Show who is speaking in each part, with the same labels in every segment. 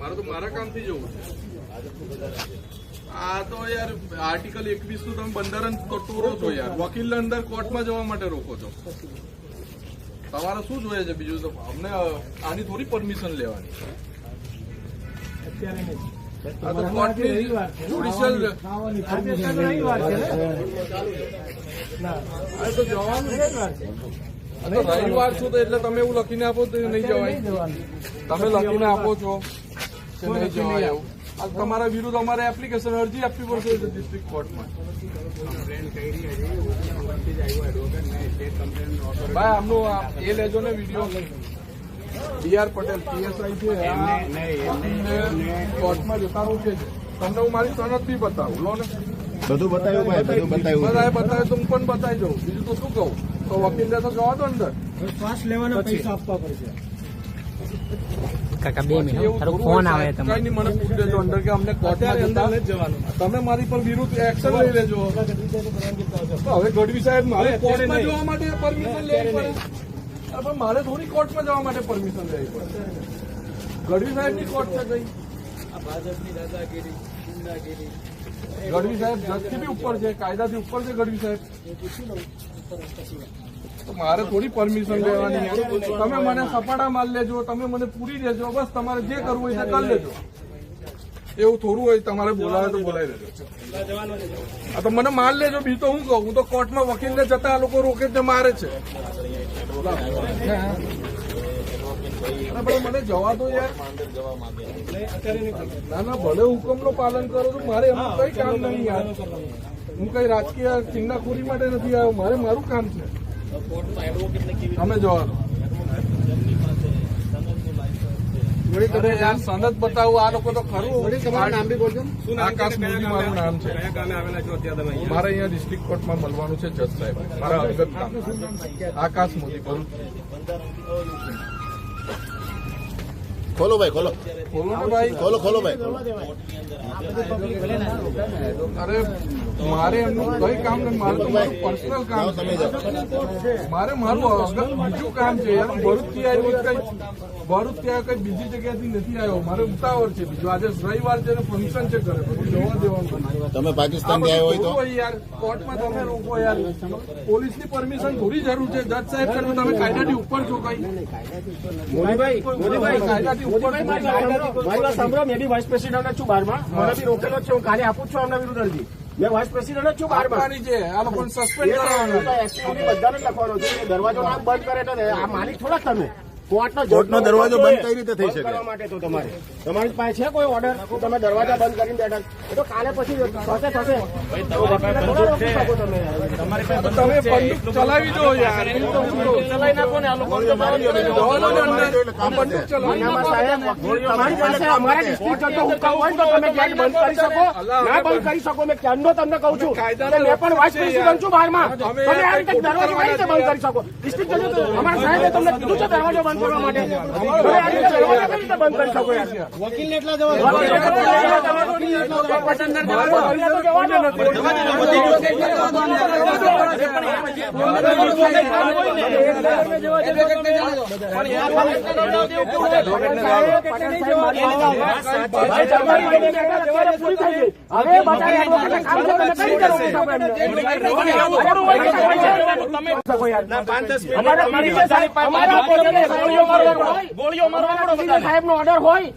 Speaker 1: મારે તો મારા કામથી જવું છે. આ તો યાર આર્ટિકલ એકવીસનું તમે બંધારણ તોડો છો યાર. વકીલને અંદર કોર્ટમાં જવા માટે રોકો છો. તમારે શું જોઈએ છે? બીજું તો અમને આની થોડી પરમિશન લેવાની. આ તો કોર્ટની judicial આ તો જવાનું રવિવાર છું તો એટલે તમે એવું લખીને આપો તો નહીં જવાય. તમે લખીને આપો છો. કે નહીં જવાય એવું તમારા વિરુદ્ધ અમારે એપ્લિકેશન અરજી આપવી પડશે ડિસ્ટ્રિક્ટ કોર્ટમાં ભાઈ આમનું એ લેજો ને વીડિયો. ડીઆર પટેલ પીએસઆઈ છે. કોર્ટમાં જતા રોકે છે. તમને હું મારી સનદ બી બતાવું. લો ને.
Speaker 2: બધું બતાવ્યું ભાઈ બધું બતાવ્યું
Speaker 1: બધાએ બતાવે તો હું પણ બતાવી દઉં. બીજું તો શું કહું? તો વકીલને તો જવા દો અંદર.
Speaker 3: શ્વાસ લેવાના પૈસા આપવા પડશે.
Speaker 4: કાકા બે મિનિટ. તારો ફોન આવે તમે
Speaker 1: કઈ મને પૂછી લેજો અંદર કે અમને કોર્ટમાં જતા. તમે મારી પર વિરુદ્ધ એક્શન લઈ લેજો. હવે ગઢવી સાહેબ મારે કોર્ટમાં જવા માટે પરમિશન લેવી પડે. પણ મારે થોડી કોર્ટમાં જવા માટે પરમિશન લેવી પડે. ગઢવી સાહેબની કોર્ટ છે ગુંડાગીરી ગઢવી સાહેબ જજથી બી ઉપર છે કાયદાથી ઉપર છે ગઢવી સાહેબ. તો મારે થોડી પરમિશન લેવાની. તમે મને સપાટા માલ લેજો, તમે મને પૂરી દેજો, બસ તમારે જે કરવું હોય તે કરી લેજો. એવું થોડું હોય, તમારે બોલાવે તો બોલાવી દેજો આ તો મને માલ લેજો, બી તો હું કહું, હું તો કોર્ટમાં વકીલને જતા લોકો રોકે છે મારે છે. મને જવા દો યાર. ના ના, ભલે હુકમનું પાલન કરો તો મારે એમાં કઈ કામ નહીં યાર. હું કઈ રાજકીય ચિંગાખોરી માટે નથી આવ્યો, મારે મારું કામ છે. તમે જવા દો અરે યાર. સનદ બતાવું આ લોકો તો ખરું. આકાશ મોદી મારું નામ છે? મારે અહીંયા ડિસ્ટ્રિક્ટ કોર્ટમાં મળવાનું છે જજ સાહેબ. મારા અંગત કામ. આકાશ મોદી ભરૂચ
Speaker 2: ખોલો ભાઈ ખોલો.
Speaker 1: ખોલો ભાઈ.
Speaker 2: ખોલો ખોલો ભાઈ.
Speaker 1: અરે મારે એમનું કઈ કામ નહીં મારે તો મારું પર્સનલ કામ છે. મારે મારું બીજું કામ છે યાર ભરૂચથી આવ્યો કઈ ભરૂચથી આવ્યો કઈ બીજી જગ્યાથી નથી આવ્યો. મારે ઉતાવળ છે બીજું. આજે રવિવાર છે ને ફંક્શન છે ઘરે બધું જવા દેવાનું
Speaker 2: તમે
Speaker 1: પાકિસ્તાનથી
Speaker 2: હોય તો?
Speaker 1: યાર કોર્ટમાં તમે રોકો યાર. પોલીસની પરમિશન થોડી જરૂર છે. જજ સાહેબ તમે તમે કાયદાથી ઉપર છો કઈ?
Speaker 3: સાંભળો મેં બી વાઇસ પ્રેસિડેન્ટ છું બારમાં. મને બી રોકેલો છે હું કાલે આપું જ છું આમના વિરુદ્ધ અરજી. મેં વાઇસ પ્રેસિડેન્ટ છું બારમાં
Speaker 1: છે. આ લોકોને સસ્પેન્ડ કરવાના.
Speaker 3: બધાને લખવાનો છે. દરવાજો બંધ કરે તો આ માલિક થોડા તમે? કોર્ટનો
Speaker 2: દરવાજો બંધ કઈ રીતે થઈ શકે?
Speaker 3: કરવા માટે તો તમારે. તમારી પાસે છે કોઈ ઓર્ડર તમે દરવાજા બંધ કરીને બેઠા. એ તો કાલે પછી થશે થશે. તમે
Speaker 1: બંદૂક ચલાવી દો યાર.
Speaker 3: ચલાવી નાખો ને આ લોકો તમારી પાસે અમારા જતો હુકમ હોય તો તમે ગેટ બંધ કરી શકો. ના બંધ કરી શકો મેં ક્યારનો તમને કહું છું. મેં પણ વાઇસ પ્રેસિડન્ટ છું બહારમાં.
Speaker 1: તમે
Speaker 3: તમે આ રીતે દરવાજો કઈ રીતે બંધ કરી શકો? ડિસ્ટ્રિક્ટ જજો તો અમારા સાહેબે તમને કીધું છે દરવાજો બંધ કરવા માટે તમે આ રીતે દરવાજો કઈ રીતે બંધ કરી મારવા જવા હવે સાહેબ નો ઓર્ડર હોય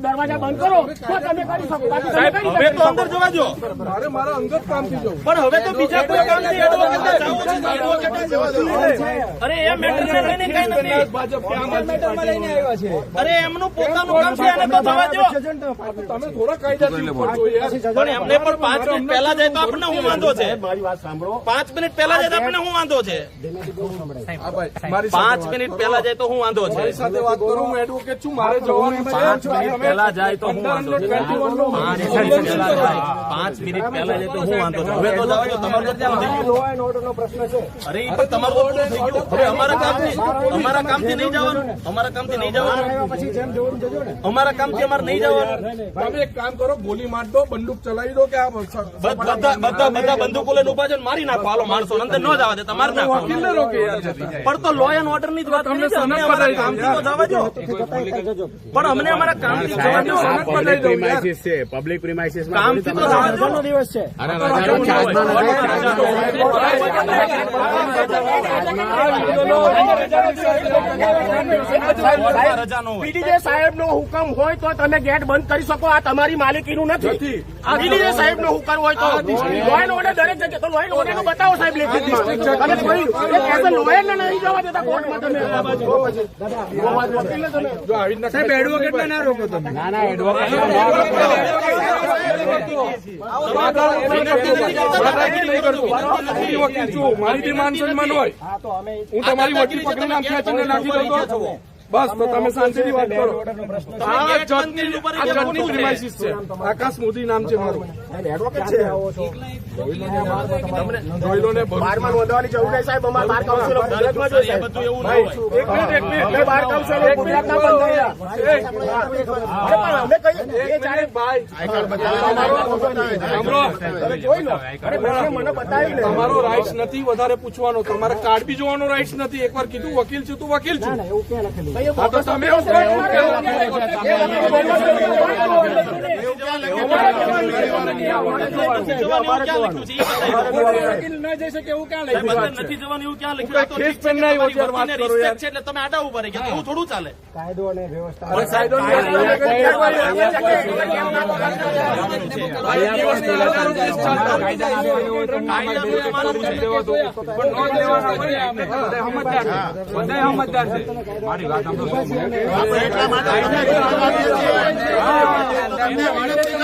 Speaker 3: દરવાજા બંધ કરો તો તમે કરી શકો બાકી હવે તો અંદર કરી શકો?
Speaker 1: મારે મારા અંગત કામથી જવું
Speaker 5: પણ હવે તો બીજા કોઈ કામ જવું છે તો એડવોકેટને અરે એ મેટર છે લઈને કઈ નથી
Speaker 1: ભાજપ કે આમ છે
Speaker 5: અરે એમનું પોતાનું કામ છે અને તો જવા દો
Speaker 1: તમે થોડા છો
Speaker 5: પણ એમને પણ પાંચ મિનિટ પહેલા જાય તો આપણને હું વાંધો છે
Speaker 3: મારી વાત સાંભળો
Speaker 5: પાંચ મિનિટ પહેલા જાય તો આપણને હું વાંધો છે
Speaker 1: હા ભાઈ મારી
Speaker 5: પાંચ મિનિટ પહેલા જાય તો હું વાંધો છે.
Speaker 1: સાથે વાત કરો હું એડવોકેટ છું મારે જવાનું
Speaker 5: પાંચ મિનિટ પહેલા જાય તો હું વાંધો છે. પાંચ મિનિટ પહેલા જાય તો હું વાંધો છે. હવે તો જવા તમારો ત્યાં
Speaker 3: નો પ્રશ્ન છે.
Speaker 5: અરે પણ તમારું હવે અમારા કામથી અમારા કામથી નહીં જવાનું. અમારા કામથી નહીં જવાનું.
Speaker 3: ને.
Speaker 5: અમારા કામથી અમારે નહીં જવાનું.
Speaker 1: તમે એક કામ કરો ગોલી માર દો બંદૂક ચલાવી દો કે આ
Speaker 5: બધા બધા બધા બંદૂકો લઈને ઊભા છે મારી નાખો. હાલો માણસો અંદર ન જવા દે તમારે
Speaker 1: જાય.
Speaker 5: પણ તો લો એન્ડ ઓર્ડરની જ વાત
Speaker 1: તમને
Speaker 5: પણ અમને અમારા
Speaker 1: યાર.
Speaker 2: છે પબ્લિક પ્રિમાઇસીસ
Speaker 3: દિવસ છે. પીડીજે સાહેબ નો હુકમ હોય તો તમે ગેટ બંધ કરી શકો. આ તમારી માલિકીનું નથી. આ પીડીજે સાહેબ નો હુકમ હોય તો. લોયન ઓર્ડર દરેક જગ્યાએ. તો લોયન ઓર્ડર બતાવો સાહેબ લેખિતમાં. અને કોઈ એક એઝ લોયર ને નહીં જવા દેતા કોર્ટમાં તમે.
Speaker 1: સાહેબ ના રોકો તમે મારી સન્માન હોય હું તમારી વકીલ પકડીને આમ ખેંચીને નાખી દઉં બસ તો તમે શાંતિથી વાત કરો. આ આ છે. આકાશ મોદી નામ છે મારું.
Speaker 3: એડવોકેટ છે?
Speaker 1: જોઈ લો ને
Speaker 3: બારમાં નોંધવાની જરૂર નહીં સાહેબ. અમારા બાર કાઉન્સિલો ગુજરાતમાં જ હોય સાહેબ.
Speaker 5: બધું એવું ના હોય.
Speaker 1: એક મિનિટ એક મિનિટ.
Speaker 3: બાર કાઉન્સિલો ગુજરાતના
Speaker 1: તમારો રાઇટ્સ નથી વધારે પૂછવાનો તમારે કાર્ડ બી જોવાનો રાઇટ્સ નથી એકવાર કીધું વકીલ છું તું વકીલ છું તમે એવું કહો.
Speaker 5: બંદર નથી જવાનું એવું ક્યાં લખ્યું આ તો
Speaker 1: કેસ
Speaker 5: ઠીક છે
Speaker 1: પેન
Speaker 5: કે
Speaker 1: ના
Speaker 5: તમારી
Speaker 1: યોજ્યા વાત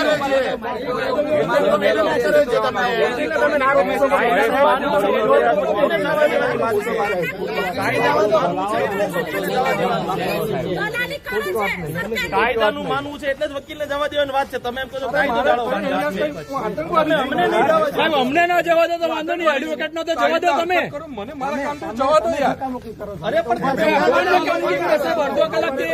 Speaker 3: ના.
Speaker 5: કાયદાનું માનવું છે એટલે જ વકીલને જવા દેવાની વાત છે. તમે એમ કહો કાયદો અમને નહીં જવા
Speaker 4: અમને ના જવા દો તો વાંધો નહીં. એડવોકેટ નો તો જવા દો તમે.
Speaker 1: મને મારા કામ તો જવા દો યાર
Speaker 5: અરે પણ
Speaker 4: અડધો કલાકથી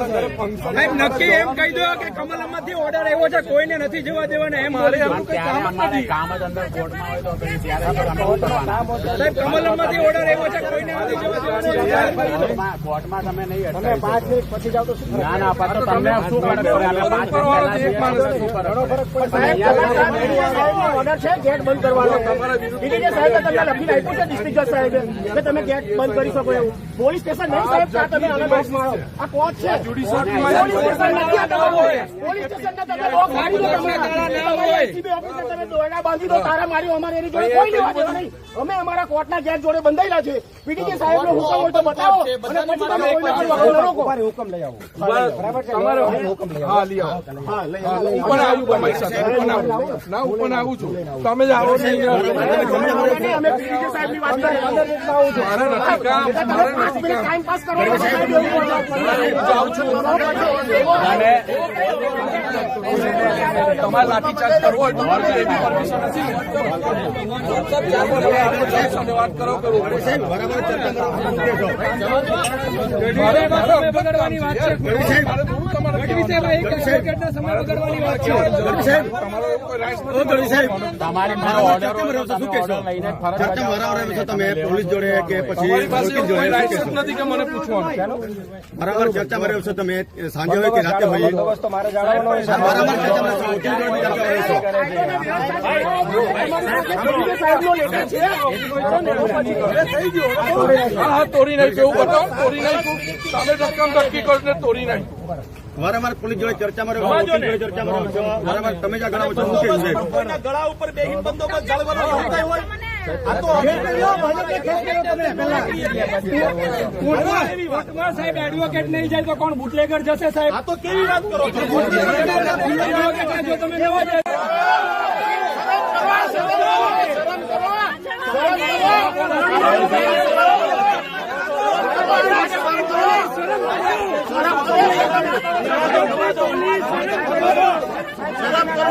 Speaker 4: નક્કી એમ કહી દો કે કમલમમાંથી ઓર્ડર આવ્યો છે કોઈને નથી જવા દેવાના એમ બોલી સાહેબ કમલમમાંથી ઓર્ડર આવ્યો છે કોઈને નથી જવા દેવાના
Speaker 3: તમે પાંચ મિનિટ પછી જાવ તો શું ફરક?
Speaker 1: કરવાનો છે એક માણસ
Speaker 3: સાહેબ, કલાકાર પીડીજે સાહેબનો ઓર્ડર છે ગેટ બંધ કરવાનો પીડીજે સાહેબ તમને લખીને આપ્યું છે ડિસ્ટ્રિક્ટ જજ સાહેબે કે તમે ગેટ બંધ કરી શકો એવું. પોલીસ સ્ટેશન નહીં સાહેબ ત્યાં તમે આને લોક મારો. આ કોર્ટ છે? પોલીસ સ્ટેશન નથી. પોલીસ સ્ટેશનના તમે લોક મારી દો તમે તમારી. SCB ઓફિસે તમે દોરડા બાંધી દો તારા મારી અમારે એની જોડે કોઈ લેવા દેવા નહીં. અમે અમારા કોર્ટના ગેટ જોડે બંધાયેલા છે. પીડીકે સાહેબ નો હુકમ હોય તો બતાવો. અને પછી તમે કોઈને પણ વકીલને રોકો.
Speaker 1: તમારે હુકમ લઈ આવો
Speaker 3: હા, લઈ
Speaker 1: હા, લઈ આવો. ઉપર આવું. તમારી સાથે. ના ઉપર આવું છું. તમે જ આવો. નહીં
Speaker 3: આવું. છું. તમે
Speaker 1: તમારે લાઠીચાર્જ કરવો હોય એવી પરમિશન નથી વાત કરો
Speaker 4: વાત છે.
Speaker 1: તમારે
Speaker 2: તમે પોલીસ જોડે કે પછી
Speaker 1: નથી કે મને પૂછવાનું
Speaker 2: બરાબર ચર્ચા મારે છો તમે સાંજે હોય કે રાતે હોય
Speaker 1: તોડી નાખ્યું એવું બતાવો તોડી નાખ્યું કરીને તોડી નાખ્યું
Speaker 2: વારંવાર પોલીસ જોડે ચર્ચા રહ્યો વકીલ જોડે ચર્ચા મારે છો વારંવાર તમે જ છો શું કેવું છે.
Speaker 5: કોઈના ગળા ઉપર બેહીને બંદોબસ્ત જાળવવાનો હોય. આ તો
Speaker 4: કોર્ટમાં સાહેબ એડવોકેટ નહીં જાય તો કોણ બુટલેગર જશે સાહેબ?
Speaker 5: આ તો કેવી વાત કરો છો?
Speaker 4: બુટલેગર જો તમે લેવા જાય
Speaker 3: શરમ કરો.